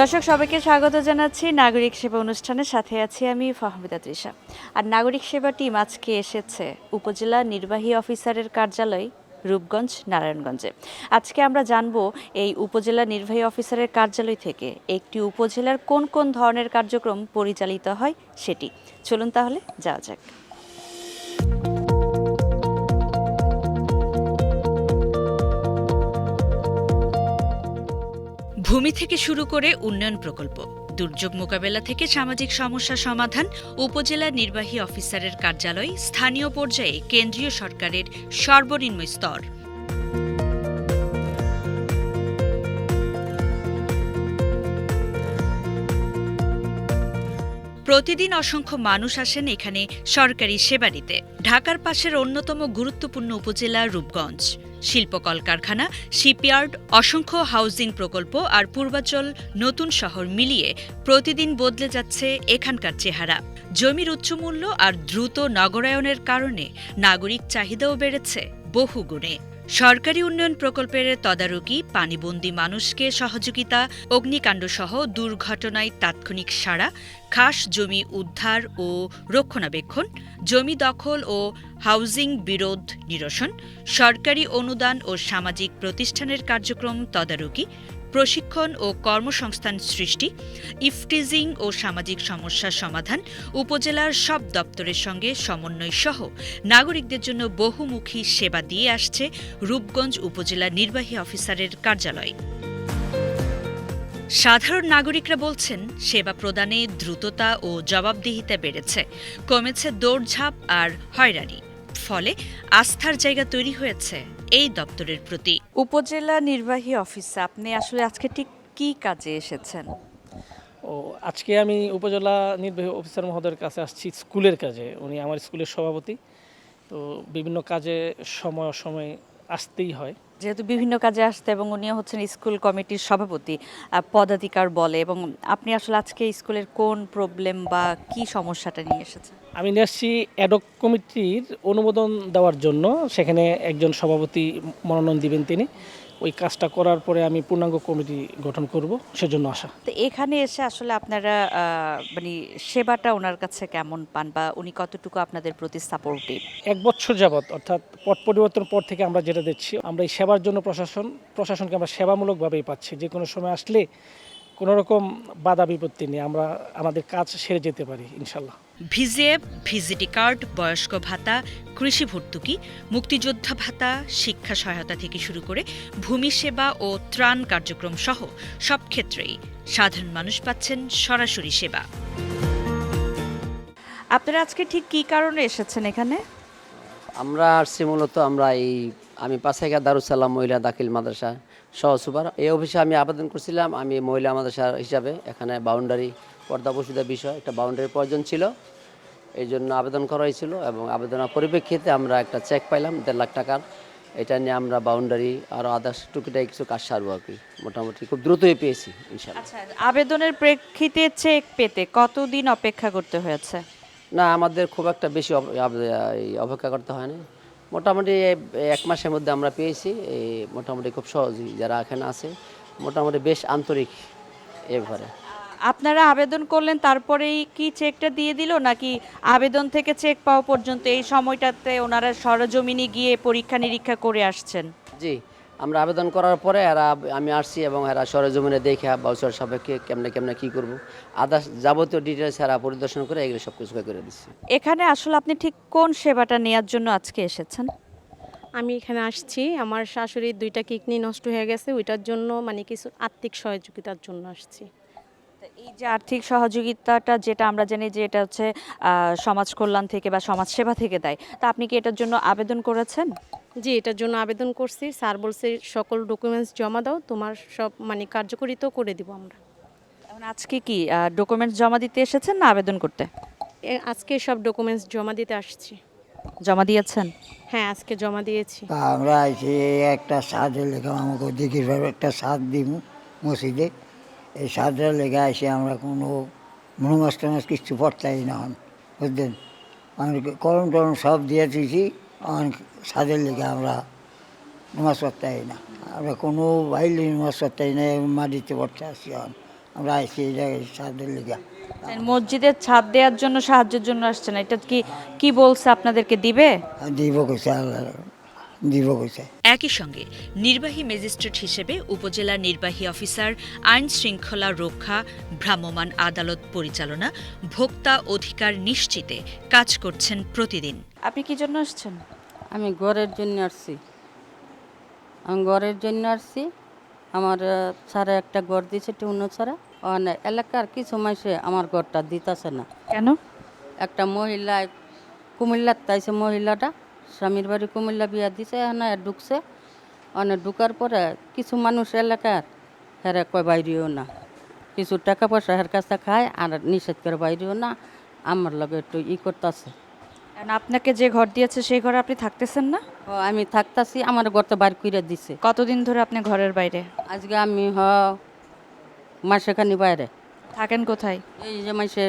দর্শক, সবাইকে স্বাগত জানাচ্ছি নাগরিক সেবা অনুষ্ঠানের সাথে আছি আমি ফাহমিদা তৃষা। আর নাগরিক সেবা টিম আজকে এসেছে উপজেলা নির্বাহী অফিসারের কার্যালয়, রূপগঞ্জ, নারায়ণগঞ্জে। আজকে আমরা জানব এই উপজেলা নির্বাহী অফিসারের কার্যালয় থেকে একটি উপজেলার কোন কোন ধরনের কার্যক্রম পরিচালিত হয় সেটি। চলুন তাহলে যাওয়া যাক। ভূমি থেকে শুরু করে উন্নয়ন প্রকল্প, দুর্যোগ মোকাবেলা থেকে সামাজিক সমস্যা সমাধান, উপজেলা নির্বাহী অফিসারের কার্যালয়, স্থানীয় পর্যায়ে কেন্দ্রীয় সরকারের সর্বনিম্ন স্তর। প্রতিদিন অসংখ্য মানুষ আসেন এখানে সরকারি সেবা নিতে। ঢাকার পাশের অন্যতম গুরুত্বপূর্ণ উপজেলা রূপগঞ্জ। শিল্প কলকারখানা, শিপইয়ার্ড, অসংখ্য হাউজিং প্রকল্প আর পূর্বাচল নতুন শহর মিলিয়ে প্রতিদিন বদলে যাচ্ছে এখানকার চেহারা। জমির উচ্চমূল্য আর দ্রুত নগরায়নের কারণে নাগরিক চাহিদাও বেড়েছে বহুগুণে। সরকারি উন্নয়ন প্রকল্পের তদারকি, পানিবন্দী মানুষকে সহযোগিতা, অগ্নিকাণ্ড সহ দুর্ঘটনায় তাৎক্ষণিক সাড়া, খাস জমি উদ্ধার ও রক্ষণাবেক্ষণ, জমি দখল ও হাউজিং বিরোধ নিরসন, সরকারি অনুদান ও সামাজিক প্রতিষ্ঠানের কার্যক্রম তদারকি প্রশিক্ষণ ও কর্মসংস্থান সৃষ্টি, ইফটিজিং ও সামাজিক সমস্যা সমাধান, উপজেলার সব দপ্তরের সঙ্গে সমন্বয় সহ নাগরিকদের জন্য বহুমুখী সেবা দিয়ে আসছে রূপগঞ্জ উপজেলা নির্বাহী অফিসারের কার্যালয়। সাধারণ নাগরিকরা বলছেন, সেবা প্রদানে দ্রুততা ও জবাবদিহিতা বেড়েছে, কমেছে দৌড়ঝাঁপ আর হয়রানি, ফলে আস্থার জায়গা তৈরি হয়েছে। এই দপ্তরের প্রতি। উপজেলা নির্বাহী অফিসে আপনি আসলে আজকে ঠিক কি কাজে এসেছেন? ও আজকে আমি উপজেলা নির্বাহী অফিসার মহোদয়ের কাছে আসছি স্কুলের কাজে। উনি আমার স্কুলের সভাপতি। তো বিভিন্ন কাজে সময় অসময়ে আসতেই হয়। যেহেতু বিভিন্ন কাজে আসতে এবং উনি হচ্ছেন স্কুল কমিটির সভাপতি পদাধিকার বলে, এবং আপনি আসলে আজকে স্কুলের কোন প্রবলেম বা কি সমস্যাটা নিয়ে এসেছেন? আমি নিয়ে আসছি অ্যাডক কমিটির অনুমোদন দেওয়ার জন্য। সেখানে একজন সভাপতি মনোনয়ন দিবেন তিনি। ওই কাজটা করার পরে আমি পূর্ণাঙ্গ কমিটি গঠন করব সেজন্য আশা। তো এখানে এসে আসলে আপনারা মানে সেবাটা ওনার কাছে কেমন পান বা উনি কতটুকু আপনাদের প্রতি সাপোর্টিভ এক বছর যাবৎ অর্থাৎ পট পরিবর্তন পর থেকে আমরা যেটা দেখছি আমরা এই সেবার জন্য প্রশাসন প্রশাসনকে আমরা সেবামূলকভাবেই পাচ্ছি। যে কোনো সময় আসলে কোনো রকম বাধা বিপত্তি নেই আমরা আমাদের কাজ সেরে যেতে পারি ইনশাল্লাহ। ভিজিএফ ভিজিটি কার্ড বয়স্ক ভাতা কৃষি ভর্তুকি মুক্তিযোদ্ধা ভাতা শিক্ষা সহায়তা থেকে শুরু করে ভূমি সেবা ও ত্রাণ কার্যক্রম সহ সব ক্ষেত্রেই সাধারণ মানুষ পাচ্ছেন সরাসরি সেবা। আপনারা আজকে ঠিক কি কারণে এসেছেন এখানে? আমরা আসছি মূলত আমরা এই আমি পাশাইকা দারুসালাম মহিলা দাখিল মাদ্রাসা সহ সুপার। এই অফিসে আমি আবেদন করছিলাম আমি মহিলা মাদ্রাসা হিসাবে। এখানে বাউন্ডারি পর্দা বসুদা বিষয় একটা বাউন্ডারির প্রয়োজন ছিল। এই জন্য আবেদন করা হয়েছিল এবং আবেদনের পরিপ্রেক্ষিতে আমরা একটা চেক পাইলাম দেড় লাখ টাকার। এটা নিয়ে আমরা বাউন্ডারি আর আদার্স টুকিটাই কিছু কাজ সারবো আর কি। মোটামুটি খুব দ্রুতই পেয়েছি আচ্ছা আবেদনের প্রেক্ষিতে চেক পেতে কতদিন অপেক্ষা করতে হয়েছে? না আমাদের খুব একটা বেশি অপেক্ষা করতে হয়নি। মোটামুটি এক মাসের মধ্যে আমরা পেয়েছি। এই মোটামুটি খুব সহজই যারা এখানে আছে মোটামুটি বেশ আন্তরিক এ ব্যাপারে আপনারা আবেদন করলেন তারপরেই কি চেকটা দিয়ে দিল নাকি আবেদন থেকে চেক পাওয়া পর্যন্ত এই সময়টাতে ওনারা সরজমিনে গিয়ে পরীক্ষা নিরীক্ষা করে আসছেন? জি আমরা আবেদন করার পরে এরা আমি আসছি এবং এরা সরজমিনে দেখে বাউচার সাপেক্ষে কেমনে কেমনে কী করব। আদার্স যাবতীয় ডিটেলস এরা পরিদর্শন করে এগুলো সব কিছু করে দিচ্ছি। এখানে আসলে আপনি ঠিক কোন সেবাটা নেয়ার জন্য আজকে এসেছেন? আমি এখানে আসছি আমার শাশুড়ির দুইটা কিডনি নষ্ট হয়ে গেছে ওইটার জন্য মানে কিছু আর্থিক সহযোগিতার জন্য আসছি। তো এই যে আর্থিক সহযোগিতাটা যেটা আমরা জানি যে এটা হচ্ছে সমাজ কল্যাণ থেকে বা সমাজ সেবা থেকে দেয় তা আপনি কি এটার জন্য আবেদন করেছেন? জি এটার জন্য আবেদন করছি। স্যার বলছে সকল ডকুমেন্টস জমা দাও তোমার সব মানে কার্যকরিতাও করে দিব আমরা। এখন আজকে কি ডকুমেন্টস জমা দিতে এসেছেন না আবেদন করতে? এ, আজকে সব ডকুমেন্টস জমা দিতে আসছি। জমা দিয়েছেন? হ্যাঁ আজকে জমা দিয়েছি। আমরা এসে একটা সাদের লেখা আমাকে ভাবে একটা সাদ দিব মসজিদে। এই সাদরা লেখা এসে আমরা কোনো মনোমাস টমাস কিছু পড়তাই না। হন বুঝলেন? আমি কলম টলম সব দিয়ে দিয়েছি আমার সাদের লেগে আমরা নমাজ পড়তে হয় না। আমরা কোনো বাইরে নামাজ পড়তে হয় না মাটিতে পড়তে আসি এখন। আমরা আসি এটা সাদের লেগে। মসজিদের ছাদ দেওয়ার জন্য সাহায্যের জন্য আসছে না এটা কি কি বলছে আপনাদেরকে দিবে? দিব কইছে আল্লাহ দিব কইছে একই সঙ্গে নির্বাহী ম্যাজিস্ট্রেট হিসেবে উপজেলা নির্বাহী অফিসার আইন শৃঙ্খলা রক্ষা ভ্রাম্যমাণ আদালত পরিচালনা ভোক্তা অধিকার নিশ্চিতে কাজ করছেন প্রতিদিন। আপনি কি জন্য আসছেন? আমি ঘরের জন্য আসছি। আমি ঘরের জন্য আসছি। আমার ছাড়া একটা ঘর দিয়েছে টুনো ছাড়া। এলাকার কিছু মাসে আমার ঘরটা দিতেছে না। কেন? একটা মহিলা কুমিল্লার তাইছে মহিলাটা। স্বামীর বাড়ি কুমিল্লা বিয়া দিছে এখানে ঢুকছে। অনেক ঢুকার পরে কিছু মানুষ এলাকার হেরে কয় বাইরেও না। কিছু টাকা পয়সা হের কাছে খায় আর নিষেধ করে বাইরেও না। আমার লগে একটু ই করতেছে। আপনাকে যে ঘর দিয়েছে সেই ঘরে আপনি থাকতেছেন না? ও আমি থাকতাছি আমার ঘরটা বাইর করে দিছে। কতদিন ধরে আপনি ঘরের বাইরে? আজকে আমি হ মাসেখানি বাইরে। থাকেন কোথায়? এই যে মাসে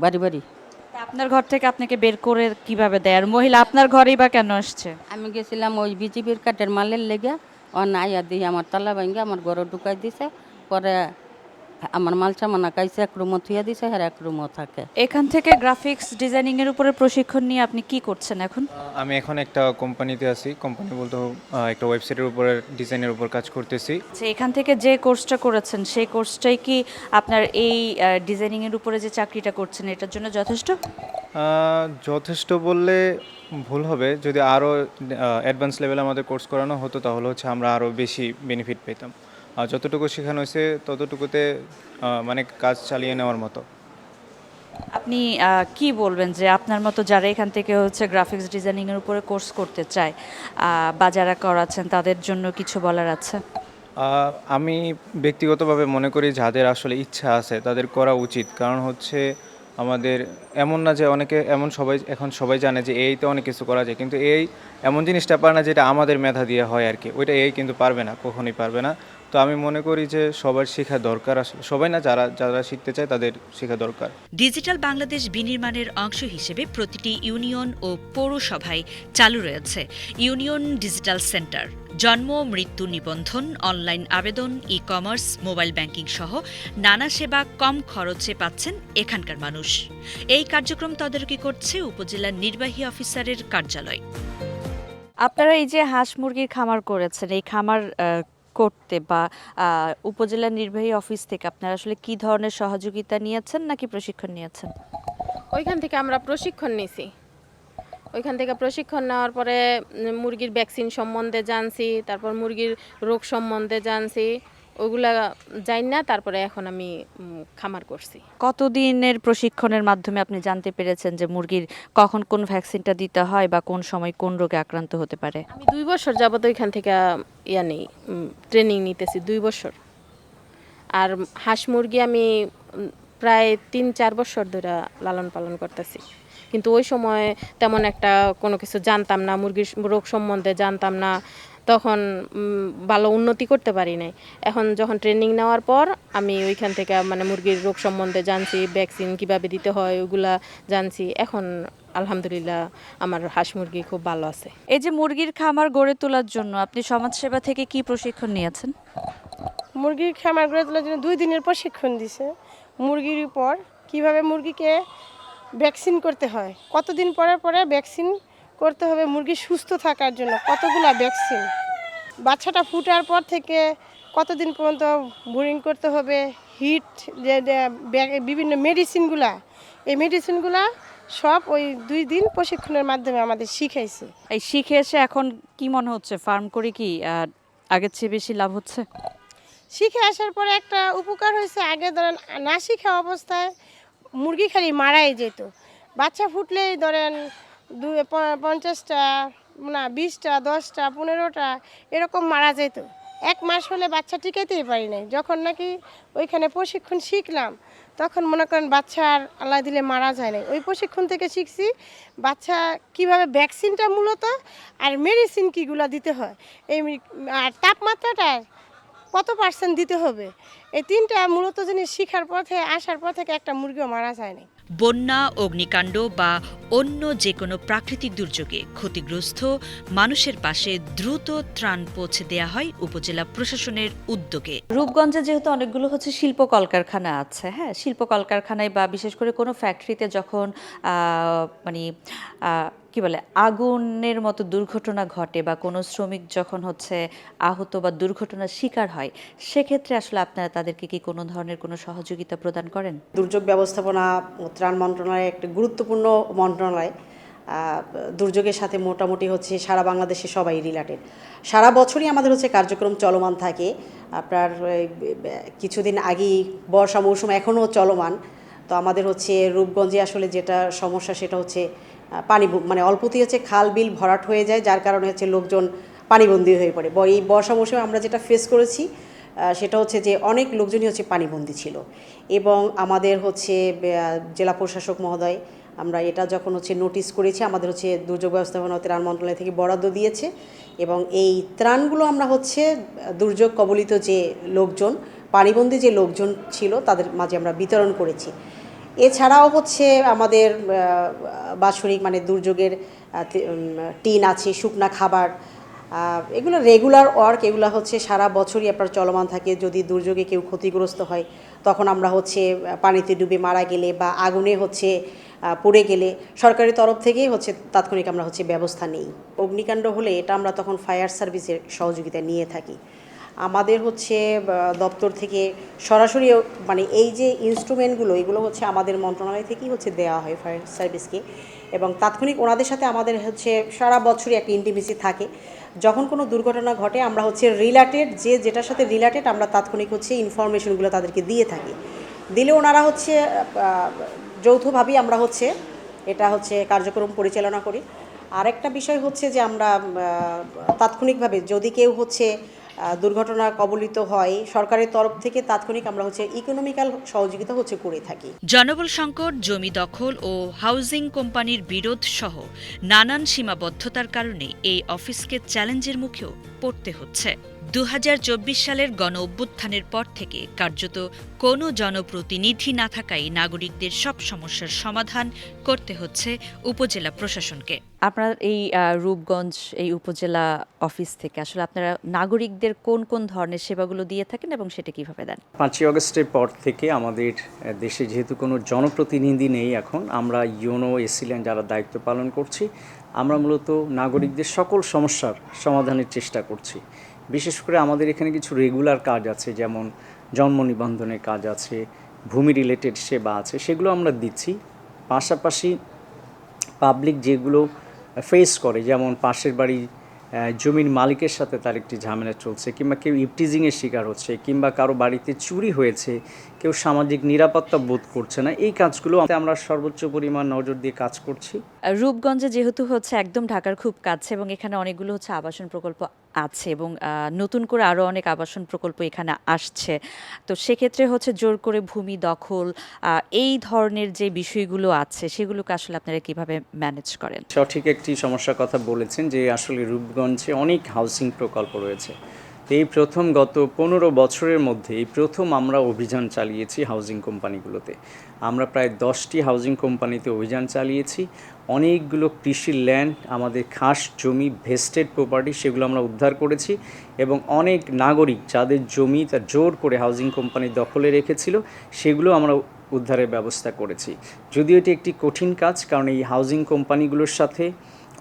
বাড়ি বাড়ি। তা আপনার ঘর থেকে আপনাকে বের করে কীভাবে দেয়? আর মহিলা আপনার ঘরেই বা কেন আসছে? আমি গেছিলাম ওই বিজিবির কাঠের মালের লেগে ও নাই আর দিয়ে আমার তালা ভাঙ্গে, আমার ঘরে ঢুকাই দিছে। পরে আমার মাল সামানা কাইছে এক রুমও থুয়া দিছে আর এক রুমও থাকে। এখান থেকে গ্রাফিক্স ডিজাইনিং এর উপরে প্রশিক্ষণ নিয়ে আপনি কি করছেন এখন? আমি এখন একটা কোম্পানিতে আছি। কোম্পানি বলতে একটা ওয়েবসাইটের উপরে ডিজাইনের উপর কাজ করতেছি। আচ্ছা এখান থেকে যে কোর্সটা করেছেন সেই কোর্সটাই কি আপনার এই ডিজাইনিং এর উপরে যে চাকরিটা করছেন এটার জন্য যথেষ্ট? যথেষ্ট বললে ভুল হবে। যদি আরও অ্যাডভান্স লেভেলে আমাদের কোর্স করানো হতো তাহলে হচ্ছে আমরা আরও বেশি বেনিফিট পেতাম। যতটুকু শেখানো হয়েছে ততটুকুতে মানে কাজ চালিয়ে নেওয়ার মতো। আপনি কি বলবেন যে আপনার মতো যারা এখান থেকে হচ্ছে গ্রাফিক্স ডিজাইনিং এর উপরে কোর্স করতে চায় বা যারা করাচ্ছেন তাদের জন্য কিছু বলার আছে? আমি ব্যক্তিগতভাবে মনে করি যাদের আসলে ইচ্ছা আছে তাদের করা উচিত। কারণ হচ্ছে আমাদের এমন না যে অনেকে এমন সবাই এখন সবাই জানে যে এইতে অনেক কিছু করা যায়। কিন্তু এই এমন জিনিসটা পারে না যেটা আমাদের মেধা দিয়ে হয় আর কি। ওইটা এই কিন্তু পারবে না কখনোই পারবে না। তো আমি মনে করি যে সবার শেখা দরকার আসলে সবাই না যারা যারা শিখতে চায় তাদের শেখা দরকার। ডিজিটাল বাংলাদেশ বিনির্মাণের অংশ হিসেবে প্রতিটি ইউনিয়ন ও পৌরসভায় চালু রয়েছে ইউনিয়ন ডিজিটাল সেন্টার। জন্ম মৃত্যু নিবন্ধন অনলাইন আবেদন ই কমার্স মোবাইল ব্যাংকিং সহ নানা সেবা কম খরচে পাচ্ছেন এখানকার মানুষ। এই কার্যক্রম তদারকি করছে উপজেলা নির্বাহী অফিসারের কার্যালয়। আপনারা এই যে হাঁস মুরগির খামার করেছেন এই খামার করতে বা উপজেলা নির্বাহী অফিস থেকে আপনারা আসলে কি ধরনের সহযোগিতা নিয়েছেন নাকি প্রশিক্ষণ নিয়েছেন? ওইখান থেকে আমরা প্রশিক্ষণ নিয়েছি ওইখান থেকে প্রশিক্ষণ নেওয়ার পরে মুরগির ভ্যাকসিন সম্বন্ধে জানছি, তারপর মুরগির রোগ সম্বন্ধে জানছি। ওইগুলা জানি না তারপরে এখন আমি খামার করছি। কতদিনের প্রশিক্ষণের মাধ্যমে আপনি জানতে পেরেছেন যে মুরগির কখন কোন ভ্যাকসিনটা দিতে হয় বা কোন সময় কোন রোগে আক্রান্ত হতে পারে? আমি দুই বছর যাবত ওইখান থেকে ইয়া নেই ট্রেনিং নিতেছি দুই বছর। আর হাঁস মুরগি আমি প্রায় তিন চার বছর ধরে লালন পালন করতেছি। কিন্তু ওই সময় তেমন একটা কোনো কিছু জানতাম না মুরগির রোগ সম্বন্ধে জানতাম না তখন ভালো উন্নতি করতে পারি নাই। এখন যখন ট্রেনিং নেওয়ার পর আমি ওইখান থেকে মানে মুরগির রোগ সম্বন্ধে জানছি ভ্যাকসিন কীভাবে দিতে হয় ওগুলা জানছি। এখন আলহামদুলিল্লাহ আমার হাঁস মুরগি খুব ভালো আছে। এই যে মুরগির খামার গড়ে তোলার জন্য আপনি সমাজসেবা থেকে কি প্রশিক্ষণ নিয়েছেন? মুরগির খামার গড়ে তোলার জন্য দুই দিনের প্রশিক্ষণ দিছে। মুরগির উপর কীভাবে মুরগিকে ভ্যাকসিন করতে হয় কতদিন পরে পরে ভ্যাকসিন করতে হবে মুরগি সুস্থ থাকার জন্য। কতগুলা ভ্যাকসিন বাচ্চাটা ফুটার পর থেকে কতদিন পর্যন্ত বোরিং করতে হবে? হিট যে বিভিন্ন মেডিসিনগুলা এই মেডিসিনগুলা সব ওই দুই দিন প্রশিক্ষণের মাধ্যমে আমাদের শিখাইছে। এই শিখে এসে এখন কি মনে হচ্ছে? ফার্ম করে কি? আহ, আগের চেয়ে বেশি লাভ হচ্ছে? শিখে আসার পরে একটা উপকার হয়েছে আগে ধরেন না শিখা অবস্থায় মুরগি খালি মারাই যেত। বাচ্চা ফুটলেই ধরেন দু পঞ্চাশটা, না, বিশটা, দশটা, পনেরোটা, এরকম মারা যেত। এক মাস হলে বাচ্চা টিকাইতেই পারি নাই। যখন নাকি ওইখানে প্রশিক্ষণ শিখলাম, তখন মনে করেন বাচ্চা আর আল্লাহ দিলে মারা যায় না ওই প্রশিক্ষণ থেকে শিখছি, বাচ্চা কীভাবে ভ্যাকসিনটা মূলত আর মেডিসিন কীগুলো দিতে হয়। এই আর তাপমাত্রাটা কত পার্সেন্ট দিতে হবে? এই তিনটা মূলত জিনিস শিখার পথে, আসার পর থেকে একটা মুরগিও মারা যায় বন্যা, অগ্নিকাণ্ড বা অন্য যে কোনো প্রাকৃতিক দুর্যোগে ক্ষতিগ্রস্ত মানুষের পাশে দ্রুত ত্রাণ পৌঁছে দেওয়া হয় উপজেলা প্রশাসনের উদ্যোগে। রূপগঞ্জে যেহেতু অনেকগুলো হচ্ছে শিল্প কলকারখানা আছে হ্যাঁ? শিল্প কলকারখানায় বা বিশেষ করে কোনো ফ্যাক্টরিতে যখন মানে কি বলে, আগুনের মতো দুর্ঘটনা ঘটে বা কোনো শ্রমিক যখন হচ্ছে আহত বা দুর্ঘটনার শিকার হয়, সেক্ষেত্রে আসলে আপনারা তাদেরকে কি কোনো ধরনের কোনো সহযোগিতা প্রদান করেন? দুর্যোগ ব্যবস্থাপনা ত্রাণ মন্ত্রণালয় একটি গুরুত্বপূর্ণ মন্ত্রণালয়। দুর্যোগের সাথে মোটামুটি হচ্ছে সারা বাংলাদেশে সবাই রিলেটেড। সারা বছরই আমাদের হচ্ছে কার্যক্রম চলমান থাকে। আপনার কিছুদিন আগেই বর্ষা মৌসুম এখনও চলমান। তো আমাদের হচ্ছে রূপগঞ্জে আসলে যেটা সমস্যা সেটা হচ্ছে পানি মানে অল্পতেই হচ্ছে খাল, বিল ভরাট হয়ে যায়, যার কারণে হচ্ছে লোকজন পানিবন্দী হয়ে পড়ে। এই বর্ষা মৌসুমে আমরা যেটা ফেস করেছি সেটা হচ্ছে যে অনেক লোকজনই হচ্ছে পানিবন্দী ছিল। এবং আমাদের হচ্ছে জেলা প্রশাসক মহোদয়, আমরা এটা যখন হচ্ছে নোটিশ করেছি, আমাদের হচ্ছে দুর্যোগ ব্যবস্থাপনা ত্রাণ মন্ত্রণালয় থেকে বরাদ্দ দিয়েছে। এবং এই ত্রাণগুলো আমরা হচ্ছে দুর্যোগ কবলিত যে লোকজন, পানিবন্দী যে লোকজন ছিল, তাদের মাঝে আমরা বিতরণ করেছি। এছাড়াও হচ্ছে আমাদের বাৎসরিক মানে দুর্যোগের টিন আছে, শুকনা খাবার এগুলো রেগুলার ওয়ার্ক এগুলো হচ্ছে সারা বছরই আপনার চলমান থাকে। যদি দুর্যোগে কেউ ক্ষতিগ্রস্ত হয়, তখন আমরা হচ্ছে পানিতে ডুবে মারা গেলে বা আগুনে হচ্ছে পড়ে গেলে সরকারি তরফ থেকেই হচ্ছে তাৎক্ষণিক আমরা হচ্ছে ব্যবস্থা নেই। অগ্নিকাণ্ড হলে এটা আমরা তখন ফায়ার সার্ভিসের সহযোগিতা নিয়ে থাকি। আমাদের হচ্ছে দপ্তর থেকে সরাসরি মানে এই যে ইনস্ট্রুমেন্টগুলো এগুলো হচ্ছে আমাদের মন্ত্রণালয় থেকেই হচ্ছে দেওয়া হয় ফায়ার সার্ভিসকে এবং তাৎক্ষণিক ওনাদের সাথে আমাদের হচ্ছে সারা বছরই একটা ইন্টিমেসি থাকে। যখন কোনো দুর্ঘটনা ঘটে, আমরা হচ্ছে রিলেটেড যে যেটার সাথে রিলেটেড আমরা তাৎক্ষণিক হচ্ছে ইনফরমেশনগুলো তাদেরকে দিয়ে থাকি। দিলে ওনারা হচ্ছে যৌথভাবেই আমরা হচ্ছে এটা হচ্ছে কার্যক্রম পরিচালনা করি। আরেকটা বিষয় হচ্ছে যে আমরা তাৎক্ষণিকভাবে যদি কেউ হচ্ছে দুর্ঘটনা কবলিত হয়। সরকারের তরফ থেকে তাৎক্ষণিক আমরা হচ্ছে ইকোনমিক্যাল সহযোগিতা হচ্ছে করে থাকি। জনবল সংকট, জমি দখল ও হাউজিং কোম্পানির বিরোধ সহ নানান সীমাবদ্ধতার কারণে এই অফিসকে চ্যালেঞ্জের মুখেও পড়তে হচ্ছে। দু হাজার চব্বিশ সালের গণ অভ্যুত্থানের পর থেকে কার্যত কোনো জনপ্রতিনিধি না থাকায় নাগরিকদের সব সমস্যার সমাধান করতে হচ্ছে উপজেলা প্রশাসনকে। আপনার এই রূপগঞ্জ এই উপজেলা অফিস থেকে আসলে আপনারা নাগরিকদের কোন কোন ধরনের সেবাগুলো দিয়ে থাকেন এবং সেটা কীভাবে দেন? পাঁচই অগস্টের পর থেকে আমাদের দেশে যেহেতু কোনো জনপ্রতিনিধি নেই এখন, আমরা ইউনো এসিলেন যারা দায়িত্ব পালন করছি, আমরা মূলত নাগরিকদের সকল সমস্যার সমাধানের চেষ্টা করছি। বিশেষ করে আমাদের এখানে কিছু রেগুলার কাজ আছে, যেমন জন্ম নিবন্ধনের কাজ আছে, ভূমি রিলেটেড সেবা আছে, সেগুলো আমরা দিচ্ছি। পাশাপাশি পাবলিক যেগুলো ফেস করে, যেমন পাশের বাড়ি জমির মালিকের সাথে তার একটি ঝামেলা চলছে, কিংবা কেউ ইপটিজিংয়ের শিকার হচ্ছে, কিংবা কারও বাড়িতে চুরি হয়েছে কেউ সামাজিক নিরাপত্তা বোধ করছে না। এই কাজগুলো আমরা সর্বোচ্চ পরিমাণ নজর দিয়ে কাজ করছি। রূপগঞ্জে যেহেতু হচ্ছে একদম ঢাকার খুব কাছে এবং এখানে অনেকগুলো হচ্ছে আবাসন প্রকল্প আছে এবং নতুন করে আরও অনেক আবাসন প্রকল্প এখানে আসছে। তো সেক্ষেত্রে হচ্ছে জোর করে ভূমি দখল এই ধরনের যে বিষয়গুলো আছে সেগুলোকে আসলে আপনারা কীভাবে ম্যানেজ করেন? সঠিক একটি সমস্যার কথা বলেছেন যে আসলে রূপগঞ্জে অনেক হাউসিং প্রকল্প রয়েছে। এই প্রথম গত পনেরো বছরের মধ্যে এই প্রথম আমরা অভিযান চালিয়েছি হাউজিং কোম্পানিগুলোতে আমরা প্রায় দশটি হাউজিং কোম্পানিতে অভিযান চালিয়েছি। অনেকগুলো কৃষি ল্যান্ড আমাদের খাস জমি ভেস্টেড প্রপার্টি সেগুলো আমরা উদ্ধার করেছি এবং অনেক নাগরিক যাদের জমি তা জোর করে হাউজিং কোম্পানি দখলে রেখেছিল, সেগুলো আমরা উদ্ধারের ব্যবস্থা করেছি। যদিও এটি একটি কঠিন কাজ, কারণ এই হাউজিং কোম্পানিগুলোর সাথে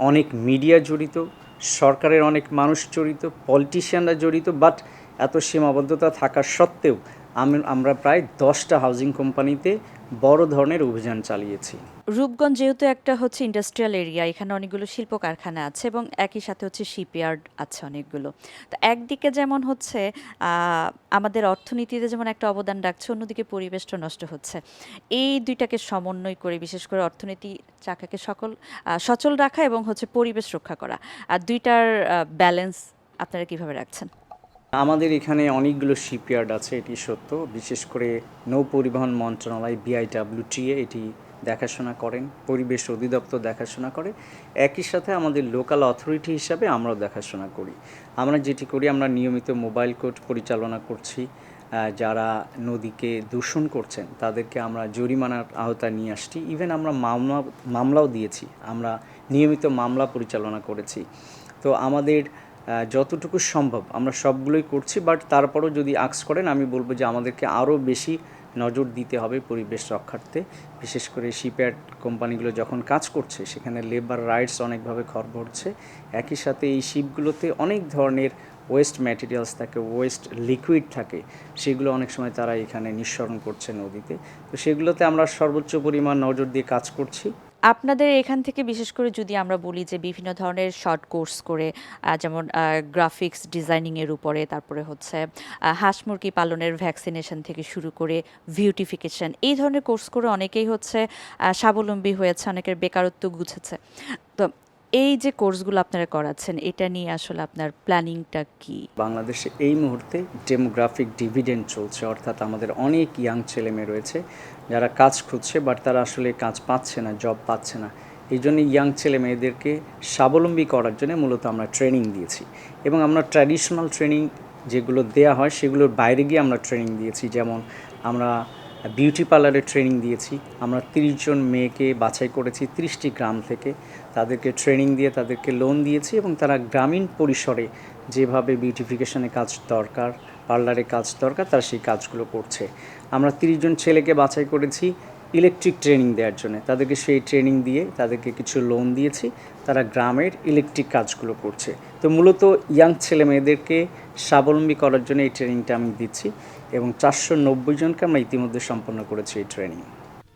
অনেক মিডিয়া জড়িত সরকারের অনেক মানুষ জড়িত পলিটিশিয়ানরা জড়িত বাট এত সীমাবদ্ধতা থাকা সত্ত্বেও আমি- আমরা প্রায় দশটা হাউজিং কোম্পানিতে বড় ধরনের অভিযান চালিয়েছি। রূপগঞ্জ যেহেতু একটা হচ্ছে ইন্ডাস্ট্রিয়াল এরিয়া এখানে অনেকগুলো শিল্প কারখানা আছে এবং একই সাথে হচ্ছে শিপইয়ার্ড আছে অনেকগুলো। তো একদিকে যেমন হচ্ছে আমাদের অর্থনীতিতে যেমন একটা অবদান রাখছে, অন্যদিকে পরিবেশটা নষ্ট হচ্ছে। এই দুইটাকে সমন্বয় করে, বিশেষ করে অর্থনীতি চাকাকে সকল সচল রাখা এবং হচ্ছে পরিবেশ রক্ষা করা। আর দুইটার ব্যালেন্স আপনারা কীভাবে রাখছেন? আমাদের এখানে অনেকগুলো শিপইয়ার্ড আছে, এটি সত্য। বিশেষ করে নৌ পরিবহন মন্ত্রণালয় বিআইডাব্লিউটিএ এটি দেখাশোনা করেন, পরিবেশ অধিদপ্তর দেখাশোনা করে। একই সাথে আমাদের লোকাল অথরিটি হিসাবে আমরাও দেখাশোনা করি। আমরা যেটি করি, আমরা নিয়মিত মোবাইল কোর্ট পরিচালনা করছি। যারা নদীকে দূষণ করছেন, তাদেরকে আমরা জরিমানার আওতায় নিয়ে আসছি। ইভেন আমরা মামলা, মামলাও দিয়েছি। আমরা নিয়মিত মামলা পরিচালনা করেছি। তো আমাদের যতটুকু সম্ভব। আমরা সবগুলোই করছি বাট তারপরও যদি আক্স করেন, আমি বলব যে আমাদেরকে আরও বেশি নজর দিতে হবে পরিবেশ রক্ষার্থে। বিশেষ করে শিপয়ার্ড কোম্পানিগুলো যখন কাজ করছে, সেখানে লেবার রাইটস অনেকভাবে খর্ব হচ্ছে একই সাথে এই শিপগুলোতে অনেক ধরনের ওয়েস্ট ম্যাটেরিয়ালস থাকে ওয়েস্ট লিকুইড থাকে, সেগুলো অনেক সময় তারা এখানে নিঃসরণ করছে নদীতে। তো সেগুলোতে আমরা সর্বোচ্চ পরিমাণ নজর দিয়ে কাজ করছি। আপনাদের এখান থেকে বিশেষ করে যদি আমরা বলি যে বিভিন্ন ধরনের শর্ট কোর্স করে যেমন গ্রাফিক্স ডিজাইনিংয়ের উপরে, তারপরে হচ্ছে হাঁস মুরগি পালনের ভ্যাকসিনেশন থেকে শুরু করে বিউটিফিকেশন এই ধরনের কোর্স করে অনেকেই হচ্ছে স্বাবলম্বী হয়েছে, অনেকের বেকারত্ব গুছেছে। তো এই যে কোর্সগুলো আপনারা করাচ্ছেন, এটা নিয়ে আসলে আপনার প্ল্যানিংটা কি? বাংলাদেশে এই মুহূর্তে ডেমোগ্রাফিক ডিভিডেন্ড চলছে, অর্থাৎ আমাদের অনেক ইয়াং ছেলেমেয়ে রয়েছে যারা কাজ খুঁজছে, বাট তারা আসলে কাজ পাচ্ছে না, জব পাচ্ছে না। এই জন্য ইয়াং ছেলে মেয়েদেরকে স্বাবলম্বী করার জন্য মূলত আমরা ট্রেনিং দিয়েছি। এবং আমরা ট্র্যাডিশনাল ট্রেনিং যেগুলো দেয়া হয়, সেগুলোর বাইরে গিয়ে আমরা ট্রেনিং দিয়েছি। যেমন আমরা বিউটি পার্লারের ট্রেনিং দিয়েছি। আমরা তিরিশ জন মেয়েকে বাছাই করেছি তিরিশটি গ্রাম থেকে। তাদেরকে ট্রেনিং দিয়ে তাদেরকে লোন দিয়েছি এবং তারা গ্রামীণ পরিসরে যেভাবে বিউটিফিকেশনে কাজ দরকার পার্লারে কাজ দরকার, তারা সেই কাজগুলো করছে। আমরা তিরিশ জন ছেলেকে বাছাই করেছি ইলেকট্রিক ট্রেনিং দেওয়ার জন্য। তাদেরকে সেই ট্রেনিং দিয়ে তাদেরকে কিছু লোন দিয়েছি। তারা গ্রামের ইলেকট্রিক কাজগুলো করছে। তো মূলত ইয়াং ছেলে মেয়েদেরকে স্বাবলম্বী করার জন্য এই ট্রেনিংটা আমি দিচ্ছি। এবং চারশো নব্বই জনকে আমরা ইতিমধ্যে সম্পন্ন করেছি এই ট্রেনিং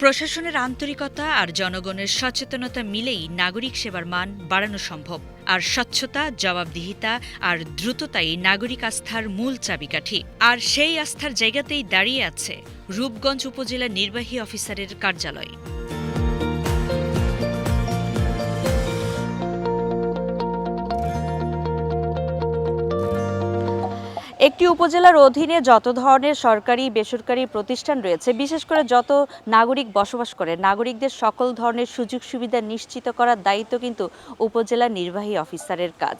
প্রশাসনের আন্তরিকতা আর জনগণের সচেতনতা মিলেই নাগরিক সেবার মান বাড়ানো সম্ভব। আর স্বচ্ছতা, জবাবদিহিতা আর দ্রুততাই নাগরিক আস্থার মূল চাবিকাঠি। আর সেই আস্থার জায়গাতেই দাঁড়িয়ে আছে রূপগঞ্জ উপজেলা নির্বাহী অফিসারের কার্যালয়। একটি উপজেলার অধীনে যত ধরনের সরকারি, বেসরকারি প্রতিষ্ঠান রয়েছে, বিশেষ করে যত নাগরিক বসবাস করে, নাগরিকদের সকল ধরনের সুযোগ সুবিধা নিশ্চিত করার দায়িত্ব কিন্তু উপজেলা নির্বাহী অফিসারের কাজ।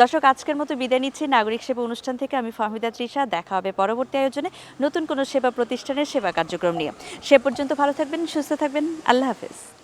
দর্শক, আজকের মতো বিদায় নিচ্ছি। নাগরিক সেবা অনুষ্ঠান থেকে আমি ফাহমিদা ত্রিশা দেখা হবে পরবর্তী আয়োজনে নতুন কোনো সেবা প্রতিষ্ঠানের সেবা কার্যক্রম নিয়ে। সে পর্যন্ত ভালো থাকবেন, সুস্থ থাকবেন। আল্লাহ হাফেজ।